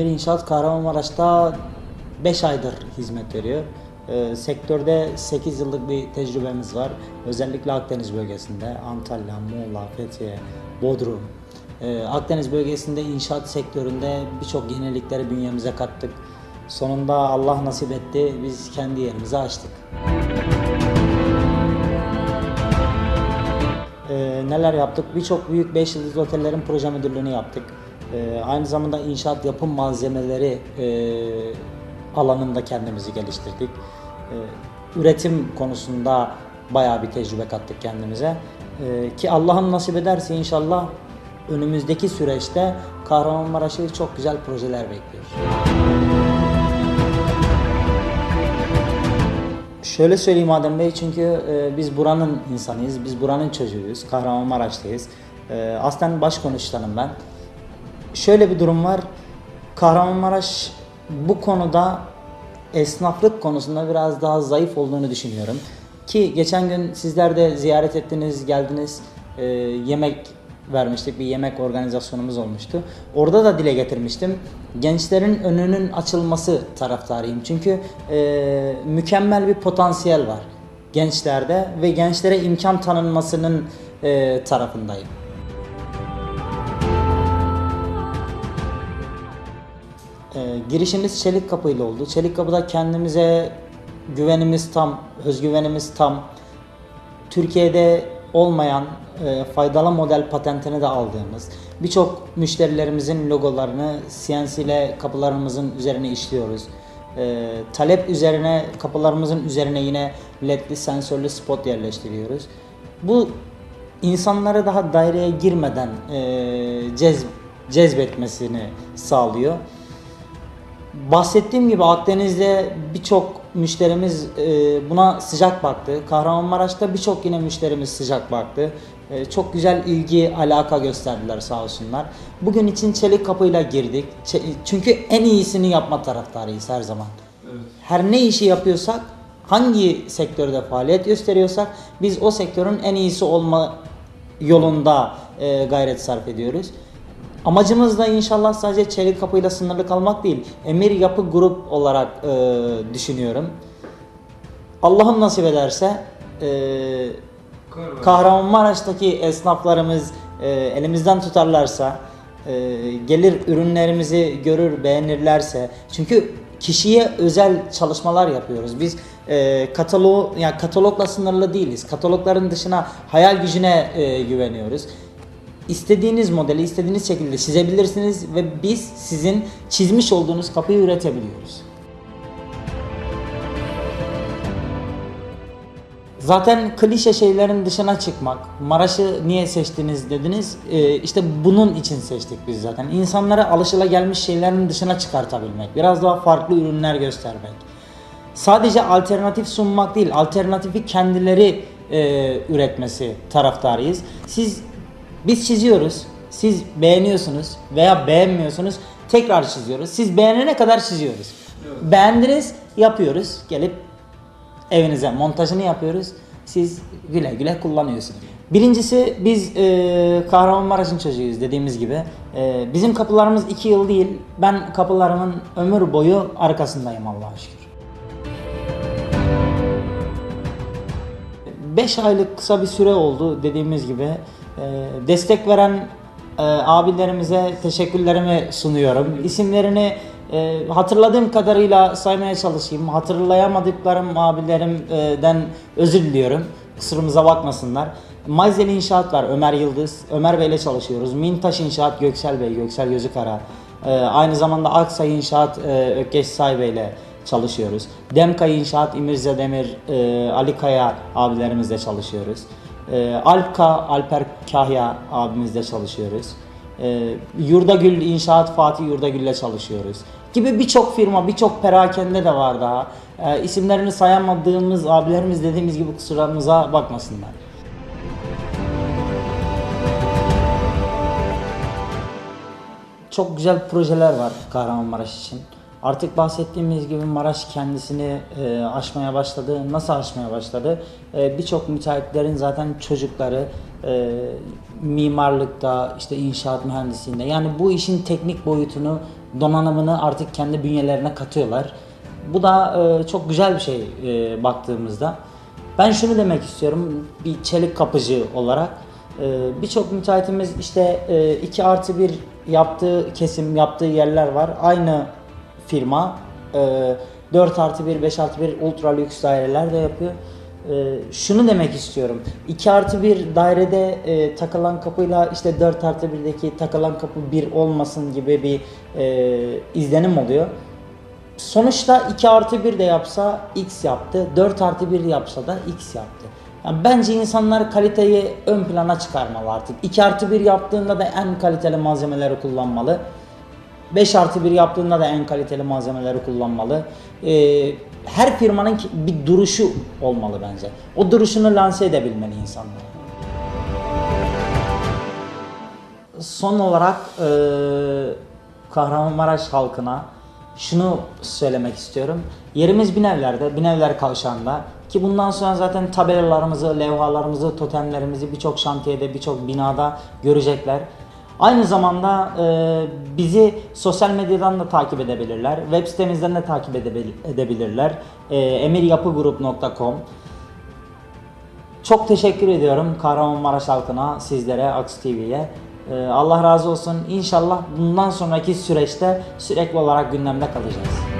İnşaat Kahramanmaraş'ta 5 aydır hizmet veriyor. Ee, sektörde 8 yıllık bir tecrübemiz var. Özellikle Akdeniz bölgesinde Antalya, Muğla, Fethiye, Bodrum. Ee, Akdeniz bölgesinde inşaat sektöründe birçok yenilikleri bünyemize kattık. Sonunda Allah nasip etti. Biz kendi yerimizi açtık. Ee, neler yaptık? Birçok büyük 5 yıldızlı otellerin proje müdürlüğünü yaptık. Ee, aynı zamanda inşaat yapım malzemeleri e, alanında kendimizi geliştirdik. Ee, üretim konusunda bayağı bir tecrübe kattık kendimize. Ee, ki Allah'ın nasip ederse inşallah önümüzdeki süreçte Kahramanmaraş'ı çok güzel projeler bekliyor. Şöyle söyleyeyim Adem Bey çünkü e, biz buranın insanıyız, biz buranın çocuğuyuz, Kahramanmaraş'tayız. E, aslen başkonuştanım ben. Şöyle bir durum var, Kahramanmaraş bu konuda esnaflık konusunda biraz daha zayıf olduğunu düşünüyorum. Ki geçen gün sizler de ziyaret ettiniz, geldiniz, e, yemek vermiştik, bir yemek organizasyonumuz olmuştu. Orada da dile getirmiştim. Gençlerin önünün açılması taraftarıyım. Çünkü e, mükemmel bir potansiyel var gençlerde ve gençlere imkan tanınmasının e, tarafındayım. Ee, girişimiz Çelik Kapı ile oldu. Çelik Kapı'da kendimize güvenimiz tam, özgüvenimiz tam. Türkiye'de olmayan e, faydalı model patentini de aldığımız birçok müşterilerimizin logolarını CNC ile kapılarımızın üzerine işliyoruz. E, talep üzerine kapılarımızın üzerine yine ledli sensörlü spot yerleştiriyoruz. Bu insanları daha daireye girmeden e, cez, cezbetmesini sağlıyor. Bahsettiğim gibi Akdeniz'de birçok müşterimiz e, buna sıcak baktı. Kahramanmaraş'ta birçok yine müşterimiz sıcak baktı. E, çok güzel ilgi, alaka gösterdiler sağ olsunlar. Bugün için çelik kapıyla girdik. Çünkü en iyisini yapma taraftarıyız her zaman. Her ne işi yapıyorsak, hangi sektörde faaliyet gösteriyorsak biz o sektörün en iyisi olma yolunda e, gayret sarf ediyoruz. Amacımız da inşallah sadece çelik kapıyla sınırlı kalmak değil. Emir Yapı Grup olarak e, düşünüyorum. Allah'ım nasip ederse e, Kahramanmaraş'taki esnaflarımız e, elimizden tutarlarsa, e, gelir ürünlerimizi görür, beğenirlerse. Çünkü kişiye özel çalışmalar yapıyoruz. Biz e, katalog, yani katalogla sınırlı değiliz. Katalogların dışına hayal gücüne e, güveniyoruz. İstediğiniz modeli istediğiniz şekilde çizebilirsiniz ve biz sizin çizmiş olduğunuz kapıyı üretebiliyoruz. Zaten klişe şeylerin dışına çıkmak. Maraş'ı niye seçtiniz dediniz. Ee, işte bunun için seçtik biz zaten. İnsanlara alışılagelmiş şeylerin dışına çıkartabilmek. Biraz daha farklı ürünler göstermek. Sadece alternatif sunmak değil, alternatifi kendileri e, üretmesi taraftarıyız. Siz biz çiziyoruz. Siz beğeniyorsunuz veya beğenmiyorsunuz. Tekrar çiziyoruz. Siz beğenene kadar çiziyoruz. Beğendiniz, yapıyoruz. Gelip evinize montajını yapıyoruz. Siz güle güle kullanıyorsunuz. Birincisi biz e, Kahramanmaraş'ın çocuğuyuz dediğimiz gibi. E, bizim kapılarımız 2 yıl değil. Ben kapılarımın ömür boyu arkasındayım Allah'a şükür. 5 aylık kısa bir süre oldu dediğimiz gibi. E, destek veren e, abilerimize teşekkürlerimi sunuyorum. İsimlerini e, hatırladığım kadarıyla saymaya çalışayım. Hatırlayamadıklarım abilerimden özür diliyorum. Kusurumuza bakmasınlar. Mayzeli İnşaat var Ömer Yıldız. Ömer Bey'le çalışıyoruz. Mintaş İnşaat Göksel Bey, Göksel Gözükara. E, aynı zamanda Aksay İnşaat e, Ökkeş Say Bey'le çalışıyoruz. Demkay İnşaat İmirza Demir, e, Ali Kaya abilerimizle çalışıyoruz. E, Alpka, Alper Kahya abimizle çalışıyoruz. E, Yurdagül İnşaat Fatih Yurdagül'le çalışıyoruz. Gibi birçok firma, birçok perakende de var daha. E, isimlerini sayamadığımız abilerimiz dediğimiz gibi kusurlarımıza bakmasınlar. Çok güzel projeler var Kahramanmaraş için. Artık bahsettiğimiz gibi Maraş kendisini e, aşmaya başladı. Nasıl aşmaya başladı? E, Birçok müteahhitlerin zaten çocukları e, mimarlıkta, işte inşaat mühendisliğinde yani bu işin teknik boyutunu donanımını artık kendi bünyelerine katıyorlar. Bu da e, çok güzel bir şey e, baktığımızda. Ben şunu demek istiyorum bir çelik kapıcı olarak. e, Birçok müteahhitimiz işte 2 artı 1 yaptığı kesim, yaptığı yerler var. Aynı firma e, 4 artı 1, 5 artı 1 ultra lüks daireler de yapıyor. E, şunu demek istiyorum. 2 artı 1 dairede e, takılan kapıyla işte 4 artı 1'deki takılan kapı 1 olmasın gibi bir e, izlenim oluyor. Sonuçta 2 artı 1 de yapsa X yaptı, 4 artı 1 yapsa da X yaptı. Yani bence insanlar kaliteyi ön plana çıkarmalı artık. 2 artı 1 yaptığında da en kaliteli malzemeleri kullanmalı. 5 artı 1 yaptığında da en kaliteli malzemeleri kullanmalı. Ee, her firmanın bir duruşu olmalı bence. O duruşunu lanse edebilmeli insanlar. Son olarak e, Kahramanmaraş halkına şunu söylemek istiyorum. Yerimiz Binevler'de, Binevler Kavşağı'nda ki bundan sonra zaten tabelalarımızı, levhalarımızı, totemlerimizi birçok şantiyede, birçok binada görecekler. Aynı zamanda e, bizi sosyal medyadan da takip edebilirler. Web sitemizden de takip edebil- edebilirler. E, emiryapıgrup.com çok teşekkür ediyorum Kahramanmaraş halkına, sizlere, Aks TV'ye. Ee, Allah razı olsun. İnşallah bundan sonraki süreçte sürekli olarak gündemde kalacağız.